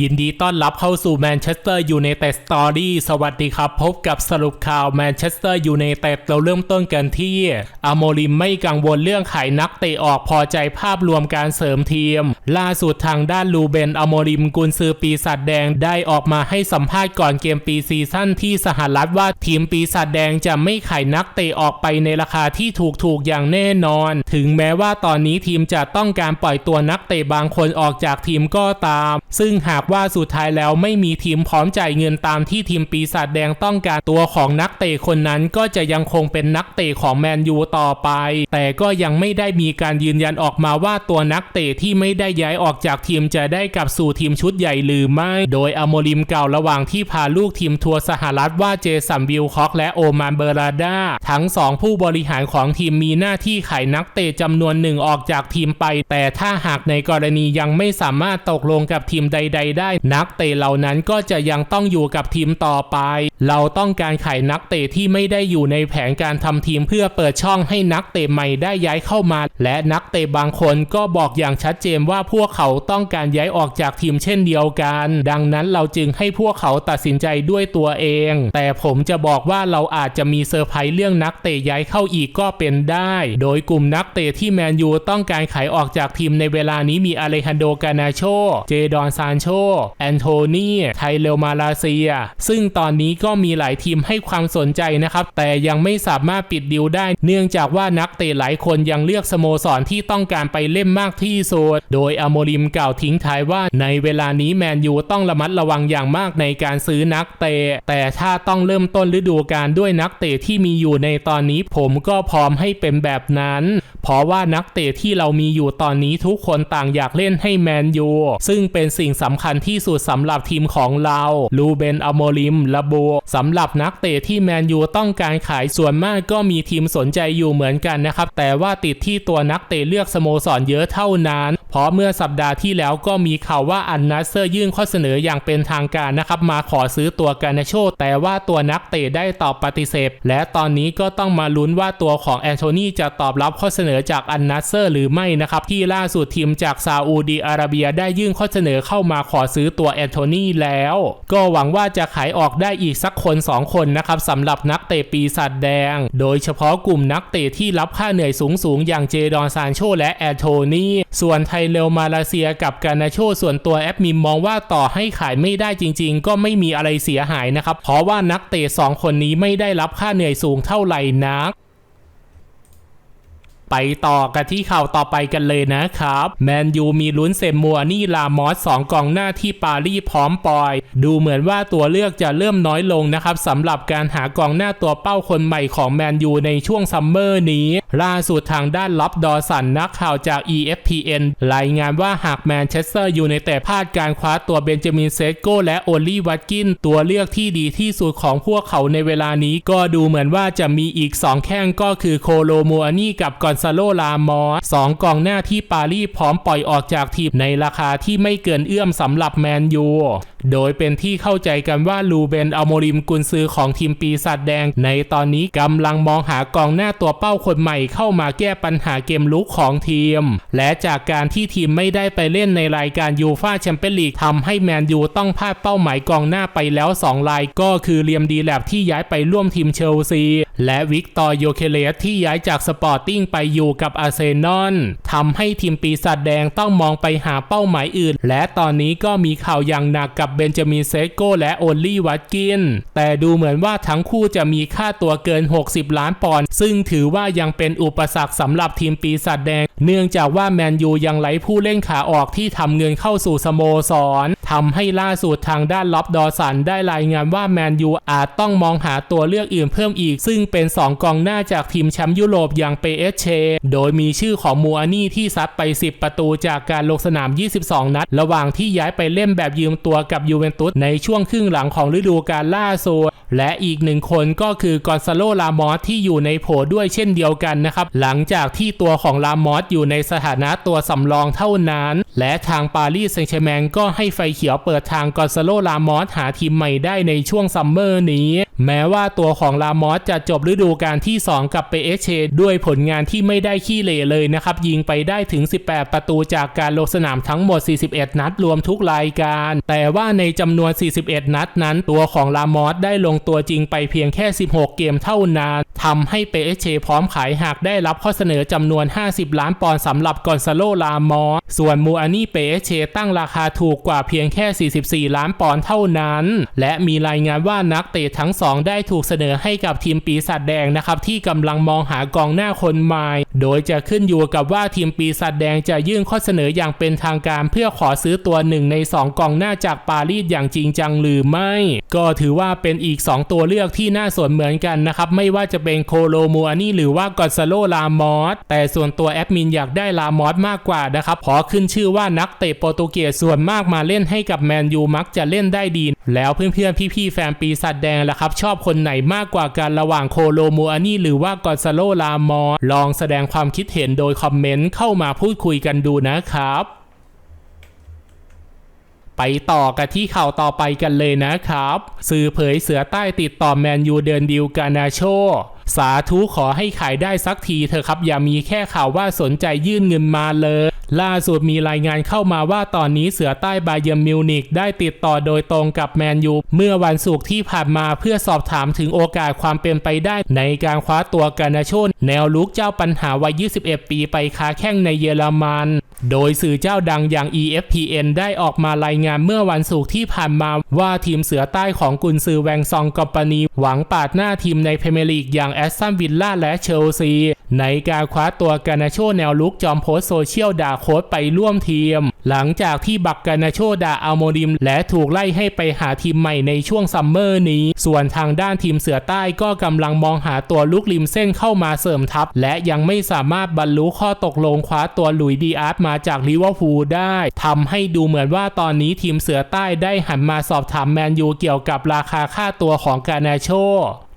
ยินดีต้อนรับเข้าสู่แมนเชสเตอร์ยูไนเต็ดสตอรี่สวัสดีครับ พบกับสรุปข่าวแมนเชสเตอร์ยูไนเต็ดเราเริ่มต้นกันที่อโมริมไม่กังวลเรื่องขายนักเตะออกพอใจภาพรวมการเสริมทีม ล่าสุดทางด้านลูเบนอโมริมกุนซือปีศาจแดงได้ออกมาให้สัมภาษณ์ก่อนเกมปีซีซั่นที่สหรัฐว่าทีมปีศาจแดงจะไม่ขายนักเตะออกไปในราคาที่ถูกๆอย่างแน่นอน ถึงแม้ว่าตอนนี้ทีมจะต้องการปล่อยตัวนักเตะบางคนออกจากทีมก็ตาม ซึ่งหากว่าสุดท้ายแล้วไม่มีทีมพร้อมจ่ายเงินตามที่ทีมปีศาจแดงต้องการตัวของนักเตะคนนั้นก็จะยังคงเป็นนักเตะของแมนยูต่อไป แต่ก็ยังไม่ได้มีการยืนยันออกมาว่าตัวนักเตะที่ไม่ได้ย้ายออกจากทีมจะได้กลับสู่ทีมชุดใหญ่หรือไม่ โดยอโมริมกล่าวระหว่างที่พาลูกทีมทัวร์สหรัฐว่าเจสันวิลคอกและโอมานเบอราดาทั้งสองผู้บริหารของทีมมีหน้าที่ขายนักเตะจำนวนหนึ่งออกจากทีมไป แต่ถ้าหากในกรณียังไม่สามารถตกลงกับทีมใด ๆได้ นักเตะเหล่านั้นก็จะยังต้องอยู่กับทีมต่อไป เราต้องการขายนักเตะที่ไม่ได้อยู่ในแผนการทำทีมเพื่อเปิดช่องให้นักเตะใหม่ได้ย้ายเข้ามา และนักเตะบางคนก็บอกอย่างชัดเจนว่าพวกเขาต้องการย้ายออกจากทีมเช่นเดียวกัน ดังนั้นเราจึงให้พวกเขาตัดสินใจด้วยตัวเอง แต่ผมจะบอกว่าเราอาจจะมีเซอร์ไพรส์เรื่องนักเตะย้ายเข้าอีกก็เป็นได้ โดยกลุ่มนักเตะที่แมนยูต้องการขายออกจากทีมในเวลานี้มีอเลฮันโดกานาโช เจดอนซานโชแอนโทนีไทเลมาลาเซีย ซึ่งตอนนี้ก็มีหลายทีมให้ความสนใจนะครับ แต่ยังไม่สามารถปิดดิวได้ เนื่องจากว่านักเตะหลายคนยังเลือกสโมสรที่ต้องการไปเล่มมากที่สุด โดยอโมริมกล่าวทิ้งท้ายว่าในเวลานี้แมนยูต้องระมัดระวังอย่างมากในการซื้อนักเตะ แต่ถ้าต้องเริ่มต้นฤดูกาลด้วยนักเตะที่มีอยู่ในตอนนี้ผมก็พร้อมให้เป็นแบบนั้น เพราะว่านักเตะที่เรามีอยู่ตอนนี้ทุกคนต่างอยากเล่นให้แมนยูซึ่งเป็นสิ่งสำคัญที่สุดสำหรับทีมของเราลูเบนอโมริมระบุสำหรับนักเตะที่แมนยูต้องการขายส่วนมากก็มีทีมสนใจอยู่เหมือนกันนะครับ แต่ว่าติดที่ตัวนักเตะเลือกสโมสรเยอะเท่านั้น เพราะเมื่อสัปดาห์ที่แล้วก็มีข่าวว่าอันนัสเซอร์ยื่นข้อเสนออย่างเป็นทางการนะครับ มาขอซื้อตัวกานาโช แต่ว่าตัวนักเตะได้ตอบปฏิเสธ และตอนนี้ก็ต้องมาลุ้นว่าตัวของแอนโทนีจะตอบรับข้อเสนอจากอันนัสเซอร์หรือไม่นะครับ ที่ล่าสุดทีมจากซาอุดีอาระเบียได้ยื่นข้อเสนอเข้ามาขอซื้อตัวแอนโทนีแล้ว ก็หวังว่าจะขายออกได้อีกสักคน 2 คนนะครับสำหรับนักเตะปีศาจแดง โดยเฉพาะกลุ่มนักเตะที่รับค่าเหนื่อยสูงสูงๆอย่างเจดอนซานโชและแอนโทนีส่วนไทเรลมาเลเซียกับกานาโชส่วนตัวแอปมิมมองว่าต่อให้ขายไม่ได้จริง ๆ ก็ไม่มีอะไรเสียหายนะครับเพราะว่านักเตะสองคนนี้ไม่ได้รับค่าเหนื่อยสูงเท่าไหร่นัก ไปต่อกันที่ข่าวต่อไปกันเลยนะครับ แมนยูมีลุ้นเซมมัวนี่ลามอสสองกองหน้าที่ปารีสพร้อมปล่อย ดูเหมือนว่าตัวเลือกจะเริ่มน้อยลงนะครับสำหรับการหากองหน้าตัวเป้าคนใหม่ของแมนยูในช่วงซัมเมอร์นี้ ล่าสุดทางด้านล็อบดอสันนักข่าวจาก EFPN รายงานว่าหากแมนเชสเตอร์ยูไนเต็ดพลาดการคว้าตัวเบนจามินเซโกและโอลี่วัตกิน ตัวเลือกที่ดีที่สุดของพวกเขาในเวลานี้ ก็ดูเหมือนว่าจะมีอีก 2 แข้งก็คือโคโลโมอานี่กับกอนซาโลลามอสสองกองหน้าที่ปารีสพร้อมปล่อยออกจากทีมในราคาที่ไม่เกินเอื้อมสำหรับแมนยูโดยเป็นที่เข้าใจกันว่าลูเบนอัลโมริมกุนซือของทีมปีศาจแดง ในตอนนี้กำลังมองหากองหน้าตัวเป้าคนใหม่เข้ามาแก้ปัญหาเกมลุกของทีม และจากการที่ทีมไม่ได้ไปเล่นในรายการยูฟาแชมเปี้ยนลีกทำให้แมนยูต้องพลาดเป้าหมายกองหน้าไปแล้ว 2 ราย ก็คือเลียมดีแลบที่ย้ายไปร่วมทีมเชลซี และวิกตอร์โยเคเลสที่ย้ายจากสปอร์ติ้งไปอยู่กับอาร์เซนอลทำให้ทีมปีศาจแดงต้องมองไปหาเป้าหมายอื่น และตอนนี้ก็มีข่าวอย่างหนักกับเบนจามินเซโกและโอลลี่วัตกิน แต่ดูเหมือนว่าทั้งคู่จะมีค่าตัวเกิน 60 ล้านปอนด์ซึ่งถือว่ายังเป็นอุปสรรคสำหรับทีมปีศาจแดง เนื่องจากว่าแมนยูยังไร้ผู้เล่นขาออกที่ทำเงินเข้าสู่สโมสรทำให้ล่าสุดทางด้านล็อบดอสันได้รายงานว่าแมนยูอาจต้องมองหาตัวเลือกอื่นเพิ่มอีก ซึ่งเป็น 2 กองหน้าจากทีมแชมป์ยุโรปอย่างเปเอสเชโดยมีชื่อของมูอานี่ที่ซัดไป 10 ประตูจากการลงสนาม 22 นัด ระหว่างที่ย้ายไปเล่นแบบยืมตัวกับยูเวนตุสในช่วงครึ่งหลังของฤดูกาลล่าสุด และอีกหนึ่งคนก็คือกอนซาโลลามอสที่อยู่ในโผด้วยเช่นเดียวกันนะครับ หลังจากที่ตัวของลามอสอยู่ในสถานะตัวสำรองเท่านั้น และทางปารีสแซงต์แชร์แมงก็ให้ไฟเขียวเปิดทางกอนซาโลลามอสหาทีมใหม่ได้ในช่วงซัมเมอร์นี้ แม้ว่าตัวของลามอสจะจบฤดูกาลที่ 2 กับเปเอเชด้วยผลงานที่ไม่ได้ขี้เหร่เลยนะครับ ยิงไปได้ถึง 18 ประตูจากการลงสนามทั้งหมด 41 นัดรวมทุกรายการ แต่ว่าในจำนวน 41 นัดนั้น ตัวของลามอสได้ลงตัวจริงไปเพียงแค่ 16 เกมเท่านั้น ทำให้เปเอเชพร้อมขายหากได้รับข้อเสนอจำนวน 50 ล้านปอนด์สำหรับกอนซาโล ลามอสส่วนมูอานี่เปเอเชตั้งราคาถูกกว่าเพียงแค่ 44 ล้านปอนด์เท่านั้น และมีรายงานว่านักเตะทั้งสองได้ถูกเสนอให้กับทีมปีศาจแดงนะครับที่กำลังมองหากองหน้าคนใหม่ โดยจะขึ้นอยู่กับว่าทีมปีศาจแดงจะยื่นข้อเสนออย่างเป็นทางการเพื่อขอซื้อตัวหนึ่งใน 2 กองหน้าจากปารีสอย่างจริงจังหรือไม่ ก็ถือว่าเป็นอีก 2 ตัวเลือกที่น่าสนเหมือนกันนะครับไม่ว่าจะเป็นโคโลมูอานี่หรือว่ากอซาโลลามอสแต่ส่วนตัวแอดมินอยากได้ลามอสมากกว่านะครับเพราะขึ้นชื่อว่านักเตะโปรตุเกสส่วนมากมาเล่นให้กับแมนยูมักจะเล่นได้ดี แล้วเพื่อนๆพี่ๆแฟนปีศาจแดงล่ะครับ ชอบคนไหนมากกว่ากันระหว่างโคโลมูอานี่หรือว่ากอซาโลลามอสลองแสดงความคิดเห็นโดยคอมเมนต์เข้ามาพูดคุยกันดูนะครับไปต่อกันที่ข่าวต่อไปกันเลยนะครับ สื่อเผยเสือใต้ติดต่อแมนยูเดินดิวกานาโช สาธุขอให้ขายได้สักทีเถอะครับ อย่ามีแค่ข่าวว่าสนใจยื่นเงินมาเลย ล่าสุดมีรายงานเข้ามาว่าตอนนี้เสือใต้บาเยร์มิวนิกได้ติดต่อโดยตรงกับแมนยูเมื่อวันศุกร์ที่ผ่านมาเพื่อสอบถามถึงโอกาสความเป็นไปได้ ในการคว้าตัวกานาโชนแนวลุกเจ้าปัญหาวัย 21 ปีไปค้าแข้งในเยอรมัน โดยสื่อเจ้าดังอย่าง EFPN ได้ออกมารายงานเมื่อวันศุกร์ที่ผ่านมาว่าทีมเสือใต้ของกุนซือแวงซองกอปานีหวังปาดหน้าทีมในพรีเมียร์ลีกอย่างแอสตันวิลล่าและเชลซีในการคว้าตัวกานาโชแนวลุกจอมโพสโซเชียลด่าโค้ดไปร่วมทีม หลังจากที่บักกานาโชด่าอัลโมดิม และถูกไล่ให้ไปหาทีมใหม่ในช่วงซัมเมอร์นี้ ส่วนทางด้านทีมเสือใต้ก็กำลังมองหาตัวลุกริมเส้นเข้ามาเสริมทัพ และยังไม่สามารถบรรลุข้อตกลงคว้าตัวหลุยดีอาร์ตมาจากลิเวอร์พูลได้ทำให้ดูเหมือนว่าตอนนี้ทีมเสือใต้ได้หันมาสอบถามแมนยูเกี่ยวกับราคาค่าตัวของกานาโช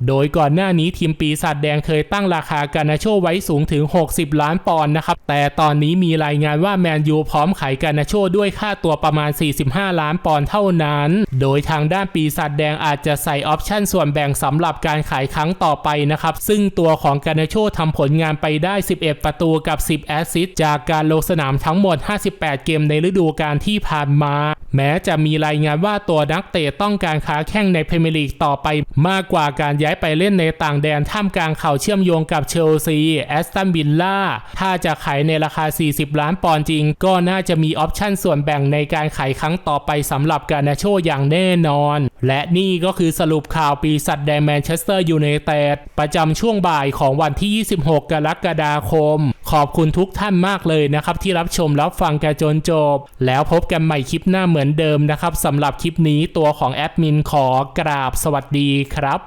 โดยก่อนหน้านี้ทีมปีศาจแดงเคยตั้งราคากานาโชไว้สูงถึง 60 ล้านปอนด์นะครับ แต่ตอนนี้มีรายงานว่าแมนยูพร้อมขายกานาโชด้วยค่าตัวประมาณ 45 ล้านปอนด์เท่านั้น โดยทางด้านปีศาจแดงอาจจะใส่ออปชั่นส่วนแบ่งสำหรับการขายครั้งต่อไปนะครับ ซึ่งตัวของกานาโชทำผลงานไปได้ 11 ประตูกับ 10 แอสซิสต์จากการลงสนามทั้งหมด 58 เกมในฤดูกาลที่ผ่านมา แม้จะมีรายงานว่าตัวนักเตะต้องการค้าแข้งในพรีเมียร์ลีกต่อไป มากกว่าการย้ายไปเล่นในต่างแดนท่ามกลางข่าวเชื่อมโยงกับเชลซีแอสตันวิลล่าถ้าจะขายในราคา 40 ล้านปอนด์จริง ก็น่าจะมีออปชั่นส่วนแบ่งในการขายครั้งต่อไปสำหรับกานาโชอย่างแน่นอนและนี่ก็คือสรุปข่าวปีศาจแดงแมนเชสเตอร์ยูไนเต็ดประจำช่วงบ่ายของวันที่ 26 กรกฎาคม ขอบคุณทุกท่านมากเลยนะครับ ที่รับชมรับฟังกันจนจบ แล้วพบกันใหม่คลิปหน้าเหมือนเดิมนะครับสำหรับคลิปนี้ตัวของแอดมินขอกราบสวัสดีครับ